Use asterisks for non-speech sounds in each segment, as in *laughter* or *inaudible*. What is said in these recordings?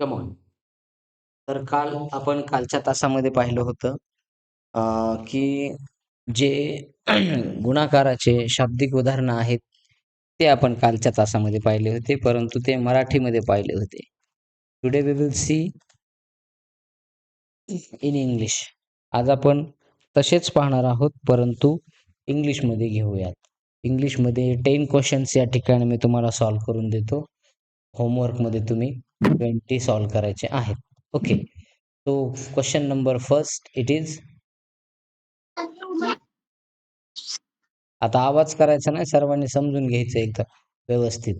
Come on तर काल आपण कालच्या तासामध्ये पाहिलं होतं की जे *clears throat* गुणाकाराचे शाब्दिक उदाहरणं आहेत ते आपण कालच्या तासामध्ये पाहिले होते परंतु ते मराठीमध्ये पाहिले होते. Today we will see in English आज आपण तसेच पाहणार आहोत परंतु इंग्लिशमध्ये घेऊयात. इंग्लिशमध्ये टेन क्वेश्चन्स या ठिकाणी मी तुम्हाला सॉल्व्ह करून देतो. होमवर्कमध्ये तुम्ही ट्वेंटी सॉल्व्ह करायचे आहेत. Okay so question number first it is आता आवाज करायचा नाही सर्वांनी समजून घ्यायचं एकदा व्यवस्थित.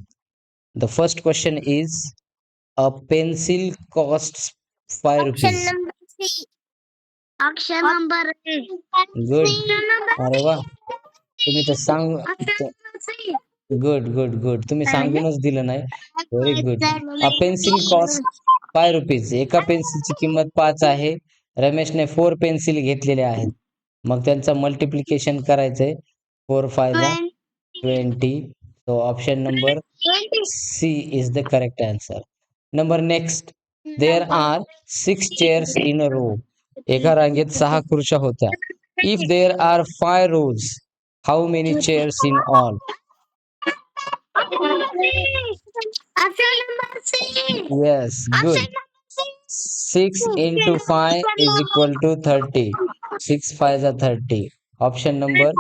The first question is a pencil cost five rupees option number good अरे वा. तुम्ही तर सांग गुड गुड गुड तुम्ही सांगूनच दिलं नाही. Very good a pencil cost five rupees एका पेन्सिलची किंमत पाच आहे. रमेशने फोर पेन्सिल घेतलेले आहेत. मग त्यांचं मल्टिप्लिकेशन करायचंय. Four five twenty so option number C is the correct answer number next there are six chairs in a row एका रांगेत सहा खुर्च्या होत्या. If there are five rows how many chairs in all Option number C. Yes, good. 6 into 5 is equal to 30. 6 5 are 30. Option number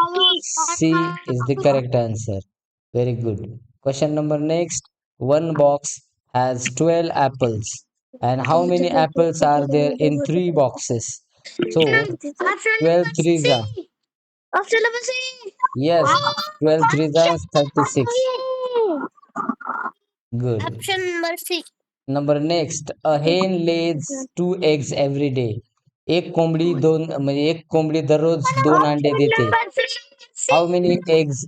C is the correct answer. Very good. Question number next. One box has 12 apples. And how many apples are there in three boxes? So, 12 threes are. Option number C. Yes, 12 threes are 36. Good. Option number C Number next. A hen lays two eggs every day. एक कोंबडी दोन म्हणजे एक कोंबडी दररोज दोन अंडे देते how many eggs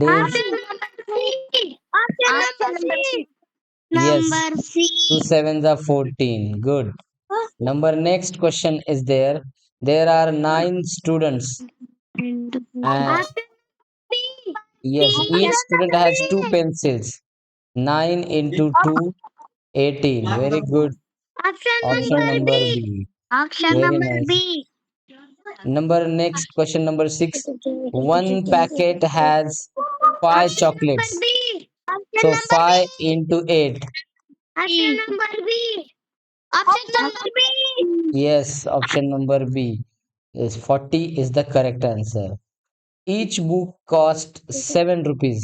days Yes. Number C Two sevens are 14. Good. Number next question is there. There are nine students. Uh, yes, each student has two pencils. 9 into 2, 18. Very good. Option Option number number B. B. Option Very number nice. B. Number next question number 6. One packet has 5 chocolates. B. So 5 into 8. Option number B. Option number B. Yes, option number B is 40 is the correct answer. Each book cost 7 rupees.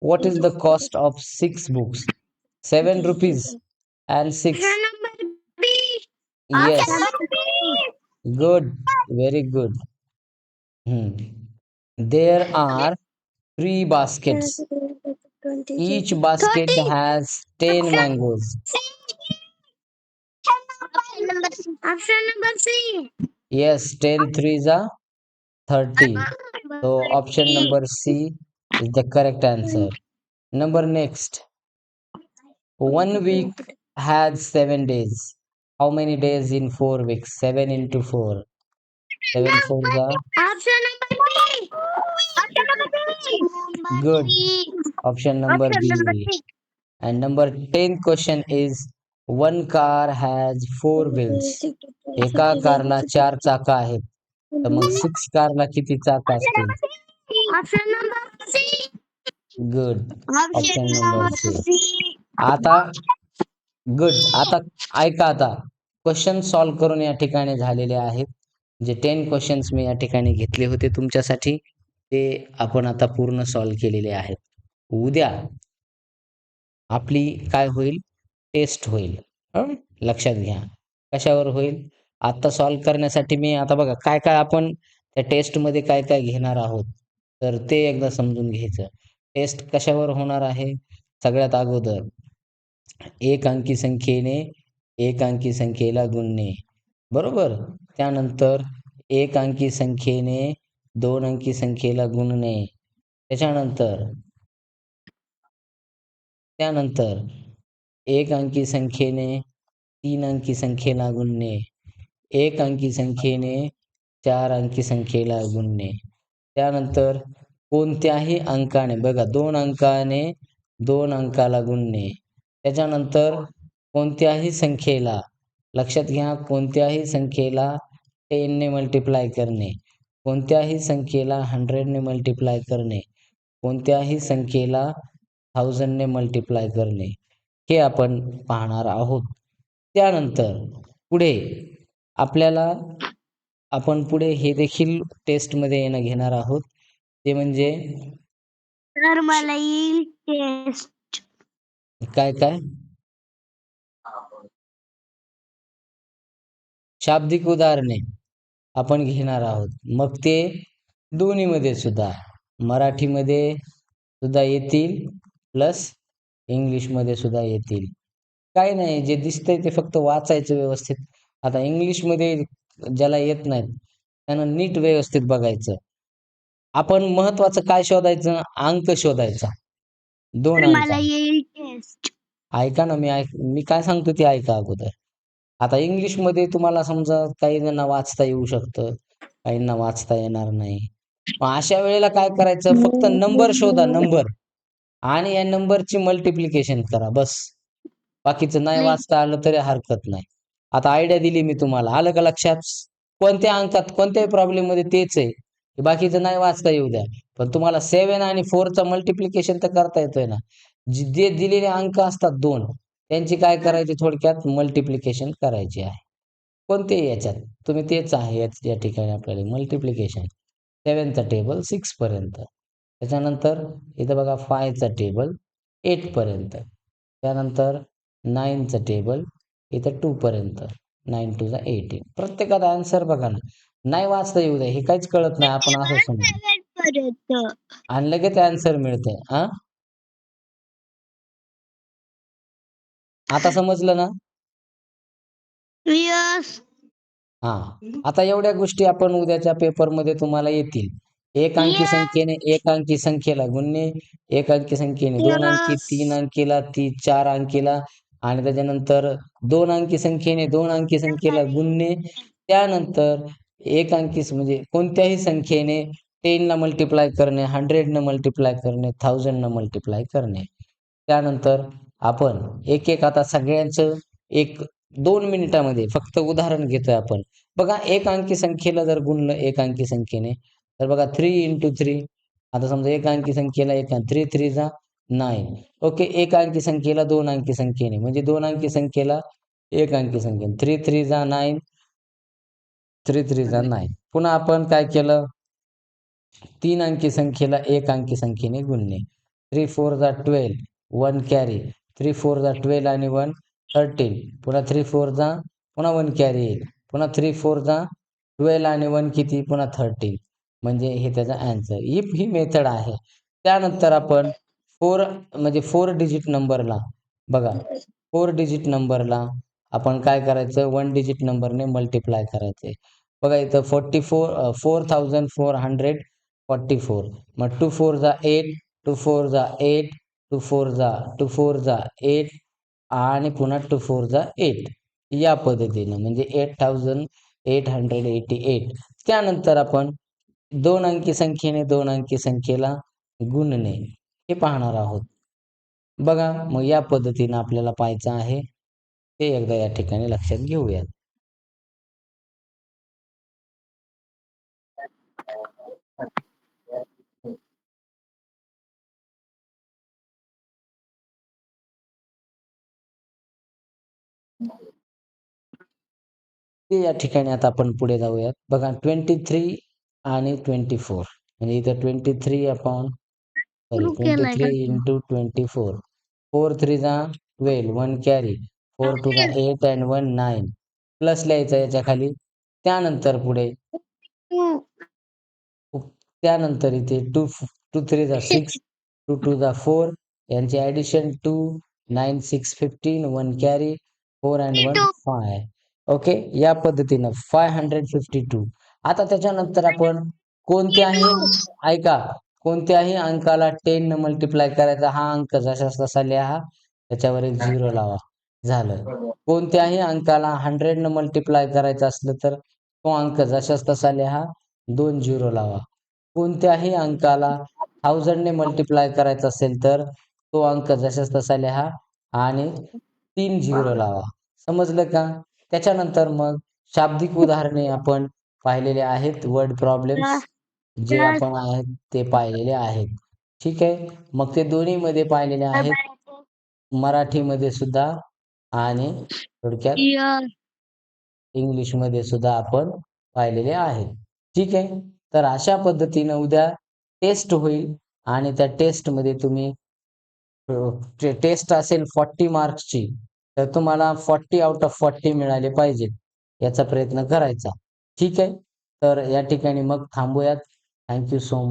What is the cost of six books? Seven rupees and six. Yes. Good. Very good. Hmm. There are three baskets. Each basket has ten mangoes. Option number three. Yes, Ten threes are 30. So option number C is the correct answer. Number next. One week has seven days. How many days in four weeks? Seven into four. Seven fours are option number B option number B good. Option number B. And number 10 question is one car has four wheels. एका कारला चार चाका आहेत तर मग six कारला किती चाक असतील option number C good option number. C आता गुड आता ऐका आता. क्वेश्चन सॉल्व करून या ठिकाणी झालेले आहेत. जे टेन क्वेश्चन्स मी या ठिकाणी घेतले होते तुमच्यासाठी ते आपण आता पूर्ण सॉल्व केलेले आहेत. उद्या आपली काय होईल? टेस्ट होईल? लक्षात घ्या. कशावर होईल? आता सॉल्व करण्यासाठी मी आता बघा काय काय आपण त्या टेस्टमध्ये काय काय घेणार आहोत? तर ते एकदा समजून घ्यायचं. टेस्ट कशावर होणार आहे? सगळ्यात अगोदर. एक अंकी संख्येने एक अंकी संख्येला गुणणे. बरोबर? त्यानंतर एक अंकी संख्येने दोन अंकी संख्येला गुणणे. त्याच्यानंतर त्यानंतर एक अंकी संख्येने तीन अंकी संख्येला गुणणे. एक अंकी संख्येने चार अंकी संख्येला गुणणे. त्यानंतर कोणत्याही अंकाने बघा दोन अंकाने दोन अंकाला गुणणे. त्याच्यानंतर कोणत्याही संख्येला लक्षात घ्या कोणत्याही संख्येला टेनने मल्टिप्लाय करणे. कोणत्याही संख्येला हंड्रेडने मल्टिप्लाय करणे. कोणत्याही संख्येला थाउजंडने मल्टिप्लाय करणे. हे आपण पाहणार आहोत. त्यानंतर पुढे आपल्याला आपण पुढे हे देखील टेस्टमध्ये येणं घेणार आहोत. ते म्हणजे तर मला येईल टेस्ट काय काय? शाब्दिक उदाहरणे आपण घेणार आहोत. मग ते दोन्हीमध्ये सुद्धा मराठीमध्ये सुद्धा येतील प्लस इंग्लिशमध्ये सुद्धा येतील. काही नाही जे दिसतंय ते फक्त वाचायचं व्यवस्थित. आता इंग्लिशमध्ये ज्याला येत नाहीत त्यानं नीट व्यवस्थित बघायचं. आपण महत्वाचं काय शोधायचं? अंक शोधायचा. दोन तर अंक. मला येईल टेस्ट ऐका ना मी ऐक मी काय सांगतो ते ऐका अगोदर. आता इंग्लिशमध्ये तुम्हाला समजा काही जणांना वाचता येऊ शकतं काहींना वाचता येणार नाही. मग अशा वेळेला काय करायचं? फक्त नंबर शोधा नंबर. आणि या नंबरची मल्टिप्लिकेशन करा बस. बाकीचं नाही. वाचता आलं तरी हरकत नाही. आता आयडिया दिली मी तुम्हाला. आलं का लक्षात? कोणत्या अंकात कोणत्याही प्रॉब्लेममध्ये तेच आहे. बाकीचं नाही वाचता येऊ द्या. पण तुम्हाला सेव्हन आणि फोरचं मल्टिप्लिकेशन तर करता येतोय ना. जे दिलेले अंक असतात दोन त्यांची काय करायची थोडक्यात? मल्टिप्लिकेशन करायची आहे. कोणतेही याच्यात. तुम्ही तेच आहे याच- या ठिकाणी आपल्याला मल्टिप्लिकेशन सेवनचा टेबल सिक्स पर्यंत. त्याच्यानंतर इथं बघा फायचा टेबल एट पर्यंत. त्यानंतर नाईनचा टेबल इथं टू पर्यंत. नाईन टू जा एटीन प्रत्येकाचा आन्सर बघा ना. नाही वाचता येऊ द्या हे काहीच कळत नाही. आपण असं समजू. आणि लगेच आन्सर मिळते हा? आता समजलं ना? यस हा. आता एवढ्या गोष्टी आपण उद्याच्या पेपरमध्ये तुम्हाला येतील. एक अंकी. संख्येने एक अंकी संख्येला गुणणे. एक अंकी संख्येने दोन अंकी. तीन अंकीला ती चार अंकीला आणि त्याच्यानंतर दोन अंकी संख्येने दोन अंकी संख्येला गुणणे त्यानंतर एक अंकी म्हणजे कोणत्याही संख्येने टेनला मल्टिप्लाय करणे हंड्रेडनं मल्टिप्लाय करणे थाउजंडनं मल्टिप्लाय करणे. त्यानंतर आपण एक एक आता सगळ्यांचं एक दोन मिनिटामध्ये फक्त उदाहरण घेतोय आपण. बघा एक अंकी संख्येला जर गुणलं एक अंकी संख्येने तर बघा थ्री इंटू थ्री आता समजा एक अंकी संख्येला एक थ्री थ्री जा नाईन ओके एक अंकी संख्येला दोन अंकी संख्येने. म्हणजे दोन अंकी संख्येला एक अंकी संख्येने. थ्री थ्री जा नाईन थ्री थ्री जा नाईन पुन्हा आपण काय केलं? तीन अंकी संख्येला एक अंकी संख्येने गुणणे थ्री फोर जा twelve one carry three four जा ट्वेल्व आणि वन थर्टीन पुन्हा थ्री फोर जा पुन्हा वन कॅरी येईल पुन्हा थ्री फोर जा ट्वेल्व आणि वन किती? पुन्हा थर्टीन म्हणजे हे त्याचा अँसर इफ ही मेथड आहे. त्यानंतर आपण फोर म्हणजे फोर डिजिट नंबरला बघा फोर डिजिट नंबरला आपण काय करायचं? वन डिजिट नंबरने मल्टिप्लाय करायचे. बघा इथं forty four four thousand four hundred forty four मग टू फोर जा एट टू फोर जा एट टू फोर जा टू फोर जा एट आणि पुन्हा टू फोर जा एट या पद्धतीनं म्हणजे eight thousand eight hundred eighty eight त्यानंतर आपण दोन अंकी संख्येने दोन अंकी संख्येला गुणणे. हे पाहणार आहोत. बघा मग या पद्धतीनं आपल्याला पाहायचं आहे. ते एकदा या ठिकाणी लक्षात घेऊयात. ते या ठिकाणी आता आपण पुढे जाऊयात. बघा ट्वेंटी थ्री आणि ट्वेंटी फोर म्हणजे इथं twenty three upon twenty three? Into twenty four four three जा twelve one carry four two जा eight and one nine plus लिहायचं याच्या खाली त्यानंतर पुढे. त्यानंतर इथे टू टू थ्री जा सिक्स टू टू जा फोर यांचे addition two nine six fifteen one carry four and one five okay या पद्धतीनं फाय हंड्रेड फिफ्टी टू आता त्याच्यानंतर आपण कोणत्याही ऐका. कोणत्याही अंकाला टेन न मल्टिप्लाय करायचा हा अंक जसा तसा लिहा त्याच्यावर एक झिरो लावा. झालं. कोणत्याही अंकाला हंड्रेड न मल्टिप्लाय करायचं असलं तर तो अंक जशाच तसा लिहा दोन झिरो लावा. कोणत्याही अंकाला थाउजंडने मल्टिप्लाय करायचा असेल तर तो अंक जशाच तसा लिहा आणि तीन झिरो लावा. समजलं का? त्याच्यानंतर मग शाब्दिक उदाहरणे आपण पाहिलेले आहेत वर्ड प्रॉब्लेम्स जे आपण आहेत ते पाहिलेले आहेत. ठीक आहे? मग ते दोन्ही मध्ये पाहिलेले आहेत. मराठीमध्ये सुद्धा आणि थोडक्यात इंग्लिशमध्ये सुद्धा आपण पाहिलेले आहेत. ठीक आहे? तर अशा पद्धतीनं उद्या टेस्ट होईल आणि त्या टेस्टमध्ये तुम्ही टेस्ट असेल फॉर्टी मार्क्सची तर तुम्हाला फॉर्टी आउट ऑफ फॉर्टी मिळाले पाहिजेत याचा प्रयत्न करायचा. ठीक आहे? तर या ठिकाणी मग थांबूयात. thank you so much.